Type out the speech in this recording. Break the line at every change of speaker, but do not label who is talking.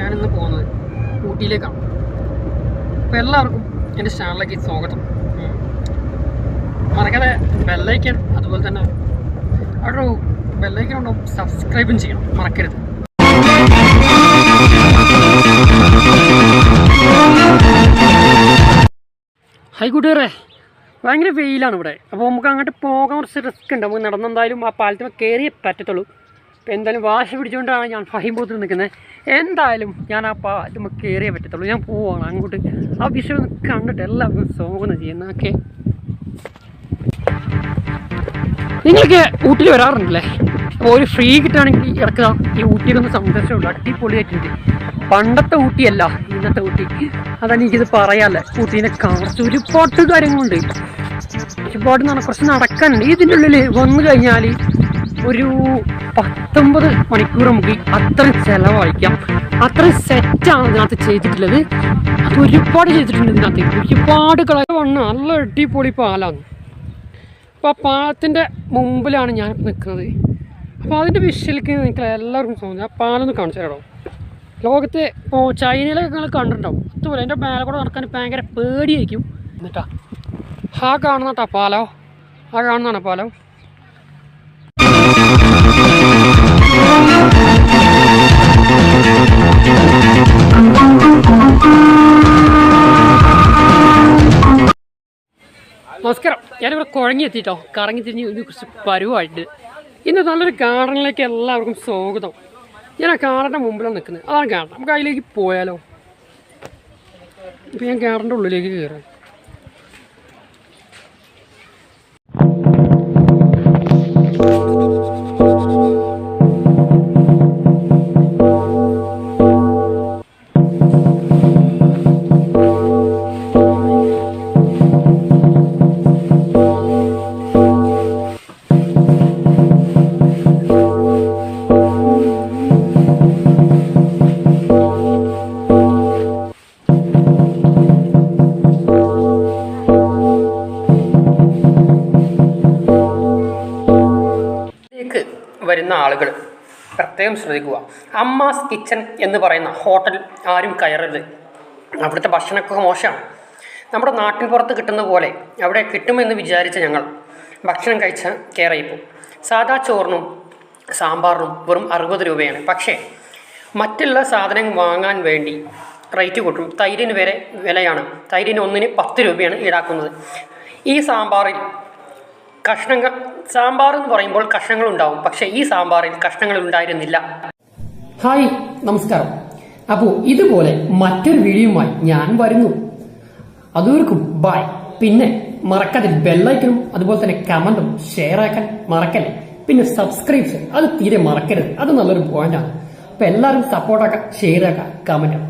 ഞാനിന്ന് പോകുന്നത്. ഊട്ടിയിലേക്കാണ്. അപ്പോൾ എല്ലാവർക്കും എന്റെ ചാനലിലേക്ക് സ്വാഗതം. മറക്കാതെ ബെല്ലൈക്കൻ അതുപോലെ തന്നെ അവിടെ ഒരു ബെല്ലൈക്കൻ ഉണ്ടാവും സബ്സ്ക്രൈബും ചെയ്യണം. മറക്കരുത്. ഹൈ കൂട്ടുകാരെ. ഭയങ്കര വെയിലാണ് ഇവിടെ. അപ്പോൾ നമുക്ക് അങ്ങോട്ട് പോകാൻ കുറച്ച് റിസ്ക് ഉണ്ട്. നമുക്ക് നടന്നെന്തായാലും ആ പാലത്തിൽ കയറിയേ പറ്റത്തുള്ളൂ. അപ്പോൾ എന്തായാലും വാശി പിടിച്ചുകൊണ്ടാണ് ഞാൻ ഫഹിംബൂത്തിൽ നിൽക്കുന്നത് എന്തായാലും ഞാൻ ആ പാലത്തിൽ കയറിയേ പറ്റത്തുള്ളൂ. ഞാൻ പോവാണ് അങ്ങോട്ട്. ആ വിഷയം ഒന്ന് കണ്ടിട്ട് എല്ലാവർക്കും സോങ്ങ് ചെയ്യുന്ന. ഓക്കെ. നിങ്ങൾക്ക് ഊട്ടിൽ വരാറുണ്ടല്ലേ? അപ്പോൾ ഒരു ഫ്രീ കിട്ടുകയാണെങ്കിൽ ഇറക്കുക ഈ ഊട്ടിയിലൊന്ന് സന്ദർശനമുണ്ട് അടിപൊളിയായിട്ടുണ്ട് പണ്ടത്തെ ഊട്ടിയല്ല ഇന്നത്തെ ഊട്ടി. അതാണ് എനിക്കിത് പറയാല്ലേ? ഊട്ടീനെ കുറച്ച് ഒരുപാട് കാര്യങ്ങളുണ്ട്. ഒരുപാട് കുറച്ച് നടക്കാനുണ്ട് ഇതിന്റെ ഉള്ളിൽ വന്നു കഴിഞ്ഞാൽ ഒരു പത്തൊമ്പത് മണിക്കൂർ നമുക്ക് അത്ര ചിലവഴിക്കാം അത്ര സെറ്റാണ് ഇതിനകത്ത് ചെയ്തിട്ടുള്ളത്. അത് ഒരുപാട് ചെയ്തിട്ടുണ്ട് ഇതിനകത്ത്. ഒരുപാട് കളർ വണ്ണം നല്ല അടിപൊളി പാലാണ്. അപ്പോൾ ആ പാലത്തിന്റെ മുമ്പിലാണ് ഞാൻ നിൽക്കുന്നത് അപ്പോൾ അതിന്റെ വിഷയിലേക്ക് നിങ്ങൾക്ക് എല്ലാവർക്കും തോന്നുന്നു ആ പാലൊന്ന് കാണിച്ചു തരാം ലോകത്തെ ഇപ്പോൾ ചൈനയിലൊക്കെ നിങ്ങൾ കണ്ടിട്ടുണ്ടാവും. അതുപോലെ എന്റെ മേലെ കൂടെ നടക്കാൻ ഭയങ്കര പേടിയായിരിക്കും. എന്നിട്ടാ ആ കാണുന്നട്ടാ പാലോ. ആ കാണുന്നതാണ് പാലം. ഞാനിവിടെ കുഴങ്ങി എത്തിയിട്ടോ കറങ്ങി തിരിഞ്ഞ് ഒരു കുറച്ച് പരുവായിട്ട് ഇന്ന് നല്ലൊരു ഗാർഡനിലേക്ക് എല്ലാവർക്കും സ്വാഗതം. ഞാൻ ആ ഗാർഡന്റെ മുമ്പിലാണ് നിൽക്കുന്നത്. അതാണ് ഗാർഡൻ. നമുക്ക് അതിലേക്ക് പോയാലോ? ഇപ്പം ഞാൻ ഗാർഡന്റെ ഉള്ളിലേക്ക് കയറാം. വരുന്ന ആളുകൾ. പ്രത്യേകം ശ്രദ്ധിക്കുക. അമ്മാസ് കിച്ചൺ എന്ന് പറയുന്ന ഹോട്ടൽ ആരും കയറരുത്. അവിടുത്തെ ഭക്ഷണമൊക്കെ മോശമാണ്. നമ്മുടെ നാട്ടിൻ പുറത്ത് കിട്ടുന്ന പോലെ അവിടെ കിട്ടുമെന്ന് വിചാരിച്ച ഞങ്ങൾ ഭക്ഷണം കഴിച്ച കയറിയപ്പോൾ സാധാ ചോറിനും സാമ്പാറിനും വെറും അറുപത് രൂപയാണ്. പക്ഷേ മറ്റുള്ള സാധനങ്ങൾ വാങ്ങാൻ വേണ്ടി റേറ്റ് കൂട്ടും. തൈരിന് വരെ വിലയാണ്. തൈരിന് ഒന്നിന് പത്ത് രൂപയാണ് ഈടാക്കുന്നത്. ഈ സാമ്പാറിൽ കഷ്ണങ്ങൾ സാമ്പാർ എന്ന് പറയുമ്പോൾ കഷ്ണങ്ങൾ ഉണ്ടാവും പക്ഷെ ഈ സാമ്പാറിൽ കഷ്ണങ്ങൾ ഉണ്ടായിരുന്നില്ല ഹായ് നമസ്കാരം. അപ്പോൾ ഇതുപോലെ മറ്റൊരു വീഡിയോയുമായി ഞാൻ വരുന്നു. അതുവർക്കും ബൈ പിന്നെ മറക്കാതെ ബെല്ലൈക്കനും അതുപോലെ തന്നെ കമന്റും ഷെയർ ആക്കാൻ മറക്കല്ലേ? പിന്നെ സബ്സ്ക്രൈബ് അത് തീരെ മറക്കരുത്. അത് നല്ലൊരു പോയിന്റാണ് അപ്പൊ എല്ലാവരും സപ്പോർട്ടാക്കാം ഷെയർ ആക്കാം കമന്റ്